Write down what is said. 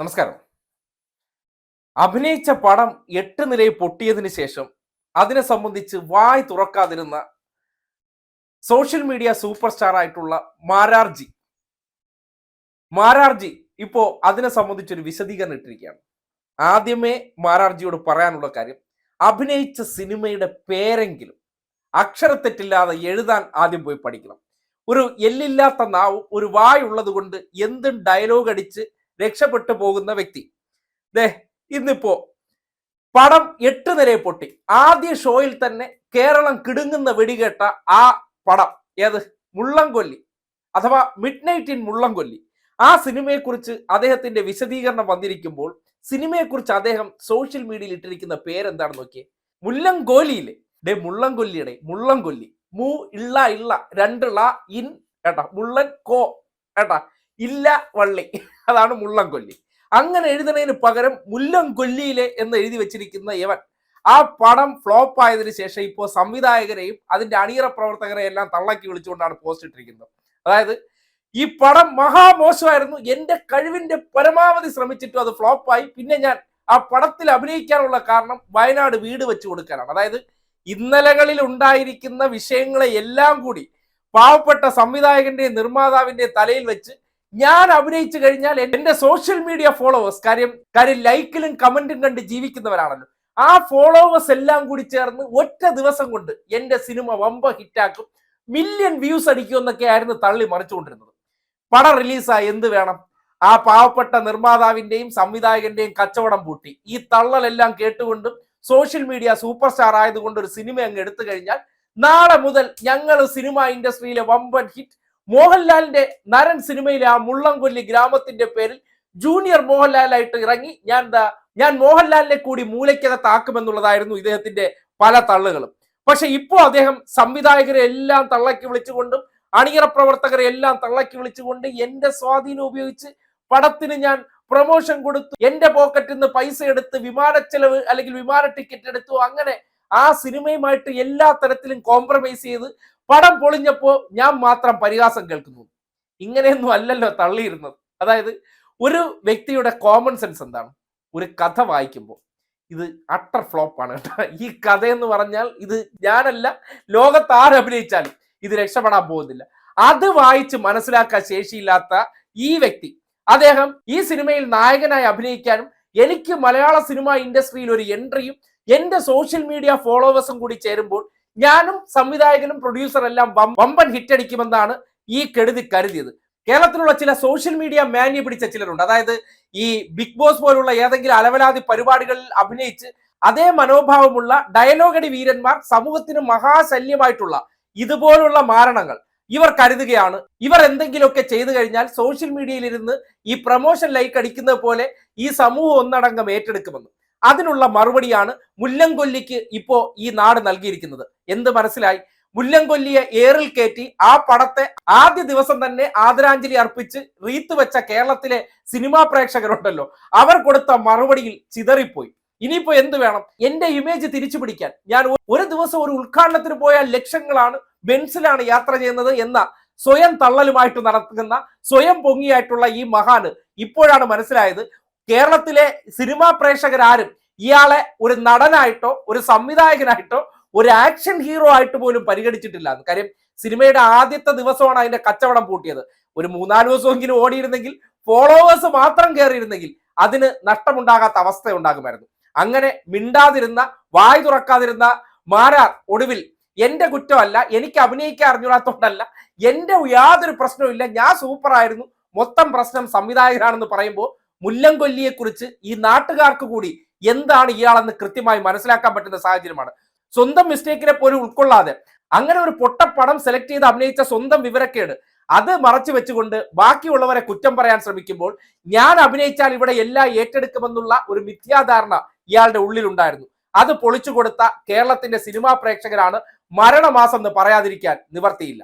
നമസ്കാരം. അഭിനയിച്ച പടം എട്ട് നിലയിൽ പൊട്ടിയതിന് ശേഷം അതിനെ സംബന്ധിച്ച് വായ് തുറക്കാതിരുന്ന സോഷ്യൽ മീഡിയ സൂപ്പർ സ്റ്റാർ ആയിട്ടുള്ള മാരാർജി. മാരാർജി ഇപ്പോ അതിനെ സംബന്ധിച്ചൊരു വിശദീകരണം ഇട്ടിരിക്കുകയാണ്. ആദ്യമേ മാരാർജിയോട് പറയാനുള്ള കാര്യം അഭിനയിച്ച സിനിമയുടെ പേരെങ്കിലും അക്ഷരത്തെറ്റില്ലാതെ എഴുതാൻ ആദ്യം പോയി പഠിക്കണം. ഒരു എല്ലില്ലാത്ത നാവും ഒരു വായുള്ളത് കൊണ്ട് എന്തും ഡയലോഗ് അടിച്ച് രക്ഷപ്പെട്ടു പോകുന്ന വ്യക്തി. ദേ ഇന്നിപ്പോ പടം എട്ട് നിലയെ പൊട്ടി. ആദ്യ ഷോയിൽ തന്നെ കേരളം കിടുങ്ങുന്ന വെടികേട്ട ആ പടം. ഏത്? മുള്ളംകൊല്ലി. അഥവാ മിഡ് നൈറ്റ് ഇൻ മുള്ളംകൊല്ലി. ആ സിനിമയെക്കുറിച്ച് അദ്ദേഹത്തിന്റെ വിശദീകരണം വന്നിരിക്കുമ്പോൾ സിനിമയെക്കുറിച്ച് അദ്ദേഹം സോഷ്യൽ മീഡിയയിൽ ഇട്ടിരിക്കുന്ന പേരെന്താണെന്ന് നോക്കിയേ? മുല്ലംകോലിയിലെ ഡേ മുള്ളംകൊല്ലിയുടെ മുള്ളംകൊല്ലി. മൂ ഇള്ള ഇള്ള രണ്ടുള്ള ഇൻ കേട്ടാ മുള്ളൻ കോ കേട്ടാ ഇല്ല വള്ളി. അതാണ് മുള്ളംകൊല്ലി അങ്ങനെ എഴുതുന്നതിന് പകരം മുല്ലംകൊല്ലിയിലെ എന്ന് എഴുതി വെച്ചിരിക്കുന്ന ഇവൻ ആ പടം ഫ്ലോപ്പ് ആയതിനു ശേഷം ഇപ്പോൾ സംവിധായകരെയും അതിന്റെ അണിയറ പ്രവർത്തകരെ എല്ലാം തള്ളക്കി വിളിച്ചുകൊണ്ടാണ് പോസ്റ്റ് ഇട്ടിരിക്കുന്നത്. അതായത് ഈ പടം മഹാമോശമായിരുന്നു. എന്റെ കഴിവിന്റെ പരമാവധി ശ്രമിച്ചിട്ടും അത് ഫ്ലോപ്പായി പിന്നെ ഞാൻ ആ പടത്തിൽ അഭിനയിക്കാനുള്ള കാരണം വയനാട് വീട് വെച്ച് കൊടുക്കാനാണ്. അതായത് ഇന്നലകളിൽ ഉണ്ടായിരിക്കുന്ന വിഷയങ്ങളെ എല്ലാം കൂടി പാവപ്പെട്ട സംവിധായകന്റെയും നിർമ്മാതാവിന്റെയും തലയിൽ വെച്ച് ഞാൻ അഭിനയിച്ചു കഴിഞ്ഞാൽ എന്റെ സോഷ്യൽ മീഡിയ ഫോളോവേഴ്സ് കാര്യം കാര്യം ലൈക്കിലും കമന്റും കണ്ട് ജീവിക്കുന്നവരാണല്ലോ. ആ ഫോളോവേഴ്സ് എല്ലാം കൂടി ചേർന്ന് ഒറ്റ ദിവസം കൊണ്ട് എന്റെ സിനിമ വമ്പ ഹിറ്റാക്കും മില്യൺ വ്യൂസ് അടിക്കുമെന്നൊക്കെ ആയിരുന്നു തള്ളി മറിച്ചുകൊണ്ടിരുന്നത്. പടം റിലീസായി എന്ത് വേണം? ആ പാവപ്പെട്ട നിർമ്മാതാവിന്റെയും സംവിധായകന്റെയും കച്ചവടം പൂട്ടി. ഈ തള്ളലെല്ലാം കേട്ടുകൊണ്ടും സോഷ്യൽ മീഡിയ സൂപ്പർ സ്റ്റാർ ആയതുകൊണ്ട് ഒരു സിനിമ അങ്ങ് എടുത്തു കഴിഞ്ഞാൽ നാളെ മുതൽ ഞങ്ങൾ സിനിമ ഇൻഡസ്ട്രിയിലെ വമ്പൻ ഹിറ്റ് മോഹൻലാലിന്റെ നരൻ സിനിമയിലെ ആ മുള്ളംകൊല്ലി ഗ്രാമത്തിന്റെ പേരിൽ ജൂനിയർ മോഹൻലാലായിട്ട് ഇറങ്ങി ഞാൻ എന്താ ഞാൻ മോഹൻലാലിനെ കൂടി മൂലയ്ക്കകത്താക്കുമെന്നുള്ളതായിരുന്നു ഇദ്ദേഹത്തിന്റെ പല തള്ളുകളും. പക്ഷെ ഇപ്പോ അദ്ദേഹം സംവിധായകരെ എല്ലാം തള്ളക്കി വിളിച്ചുകൊണ്ടും അണിയറ പ്രവർത്തകരെ എല്ലാം തള്ളക്കി വിളിച്ചുകൊണ്ട് എന്റെ സ്വാധീനം ഉപയോഗിച്ച് പടത്തിന് ഞാൻ പ്രൊമോഷൻ കൊടുത്തു. എന്റെ പോക്കറ്റിൽ നിന്ന് പൈസ എടുത്ത് വിമാന ചെലവ് അല്ലെങ്കിൽ വിമാന ടിക്കറ്റ് എടുത്തു. അങ്ങനെ ആ സിനിമയുമായിട്ട് എല്ലാ തരത്തിലും കോംപ്രമൈസ് ചെയ്ത് പടം പൊളിഞ്ഞപ്പോൾ ഞാൻ മാത്രം പരിഹാസം കേൾക്കുന്നു. ഇങ്ങനെയൊന്നും അല്ലല്ലോ തള്ളിയിരുന്നത്. അതായത് ഒരു വ്യക്തിയുടെ കോമൺ സെൻസ് എന്താണ്? ഒരു കഥ വായിക്കുമ്പോൾ. ഇത് അട്ടർ ഫ്ലോപ്പാണ് കേട്ടോ. ഈ കഥ എന്ന് പറഞ്ഞാൽ ഇത് ഞാനല്ല ലോകത്ത് ആര് അഭിനയിച്ചാലും ഇത് രക്ഷപ്പെടാൻ പോകുന്നില്ല. അത് വായിച്ച് മനസ്സിലാക്കാൻ ശേഷിയില്ലാത്ത ഈ വ്യക്തി അദ്ദേഹം ഈ സിനിമയിൽ നായകനായി അഭിനയിക്കാനും എനിക്ക് മലയാള സിനിമ ഇൻഡസ്ട്രിയിൽ ഒരു എൻട്രിയും എന്റെ സോഷ്യൽ മീഡിയ ഫോളോവേഴ്സും കൂടി ചേരുമ്പോൾ ഞാനും സംവിധായകനും പ്രൊഡ്യൂസർ എല്ലാം വമ്പൻ ഹിറ്റ് അടിക്കുമെന്നാണ് ഈ കെടുതി കരുതിയത്. കേരളത്തിലുള്ള ചില സോഷ്യൽ മീഡിയ മാന്യ പിടിച്ച ചിലരുണ്ട്. അതായത് ഈ ബിഗ് ബോസ് പോലുള്ള ഏതെങ്കിലും അലവലാതി പരിപാടികളിൽ അഭിനയിച്ച് അതേ മനോഭാവമുള്ള ഡയലോഗടി വീരന്മാർ സമൂഹത്തിന് മഹാശല്യമായിട്ടുള്ള ഇതുപോലുള്ള മാരണങ്ങൾ ഇവർ കരുതുകയാണ്. ഇവർ എന്തെങ്കിലുമൊക്കെ ചെയ്തു കഴിഞ്ഞാൽ സോഷ്യൽ മീഡിയയിലിരുന്ന് ഈ പ്രൊമോഷൻ ലൈക്ക് അടിക്കുന്നത് പോലെ ഈ സമൂഹം ഒന്നടങ്കം ഏറ്റെടുക്കുമെന്ന്. അതിനുള്ള മറുപടിയാണ് മുല്ലംകൊല്ലിക്ക് ഇപ്പോ ഈ നാട് നൽകിയിരിക്കുന്നത്. എന്ത് മനസ്സിലായി? മുല്ലംകൊല്ലിയെ ഏറിൽ കയറ്റി ആ പടത്തെ ആദ്യ ദിവസം തന്നെ ആദരാഞ്ജലി അർപ്പിച്ച് റീത്ത് വെച്ച കേരളത്തിലെ സിനിമാ പ്രേക്ഷകരുണ്ടല്ലോ. അവർ കൊടുത്ത മറുപടിയിൽ ചിതറിപ്പോയി. ഇനിയിപ്പോ എന്ത് വേണം? എന്റെ ഇമേജ് തിരിച്ചു പിടിക്കാൻ. ഞാൻ ഒരു ദിവസം ഒരു ഉദ്ഘാടനത്തിന് പോയാൽ ലക്ഷങ്ങളാണ് ബെൻസിലാണ് യാത്ര ചെയ്യുന്നത് എന്ന സ്വയം തള്ളലുമായിട്ട് നടത്തുന്ന സ്വയം പൊങ്ങിയായിട്ടുള്ള ഈ മഹാന് ഇപ്പോഴാണ് മനസ്സിലായത്. കേരളത്തിലെ സിനിമാ പ്രേക്ഷകരാരും ഇയാളെ ഒരു നടനായിട്ടോ ഒരു സംവിധായകനായിട്ടോ ഒരു ആക്ഷൻ ഹീറോ ആയിട്ട് പോലും പരിഗണിച്ചിട്ടില്ല. കാര്യം സിനിമയുടെ ആദ്യത്തെ ദിവസമാണ് അതിന്റെ കച്ചവടം പൂട്ടിയത്. ഒരു മൂന്നാൽ ദിവസമെങ്കിലും ഓടിയിരുന്നെങ്കിൽ ഫോളോവേഴ്സ് മാത്രം കയറിയിരുന്നെങ്കിൽ അതിന് നഷ്ടമുണ്ടാകാത്ത അവസ്ഥ ഉണ്ടാകുമായിരുന്നു. അങ്ങനെ മിണ്ടാതിരുന്ന വായ് തുറക്കാതിരുന്ന മാരാർ ഒടുവിൽ എന്റെ കുറ്റമല്ല എനിക്ക് അഭിനയിക്കാൻ അറിഞ്ഞൂടാത്തോണ്ടല്ല എന്റെ യാതൊരു പ്രശ്നവും ഇല്ല ഞാൻ സൂപ്പർ ആയിരുന്നു മൊത്തം പ്രശ്നം സംവിധായകനാണെന്ന് പറയുമ്പോൾ മുല്ലംകൊല്ലിയെ കുറിച്ച് ഈ നാട്ടുകാർക്ക് കൂടി എന്താണ് ഇയാളെന്ന് കൃത്യമായി മനസ്സിലാക്കാൻ പറ്റുന്ന സാഹചര്യമാണ്. സ്വന്തം മിസ്റ്റേക്കിനെ പോലും ഉൾക്കൊള്ളാതെ അങ്ങനെ ഒരു പൊട്ടപ്പടം സെലക്ട് ചെയ്ത് അഭിനയിച്ച സ്വന്തം വിവരക്കേട് അത് മറച്ചു വെച്ചുകൊണ്ട് ബാക്കിയുള്ളവരെ കുറ്റം പറയാൻ ശ്രമിക്കുമ്പോൾ ഞാൻ അഭിനയിച്ചാൽ ഇവിടെ എല്ലാം ഏറ്റെടുക്കുമെന്നുള്ള ഒരു മിഥ്യാധാരണ ഇയാളുടെ ഉള്ളിലുണ്ടായിരുന്നു. അത് പൊളിച്ചു കൊടുത്ത കേരളത്തിന്റെ സിനിമാ പ്രേക്ഷകരാണ് മരണമാസം എന്ന് പറയാതിരിക്കാൻ നിവർത്തിയില്ല.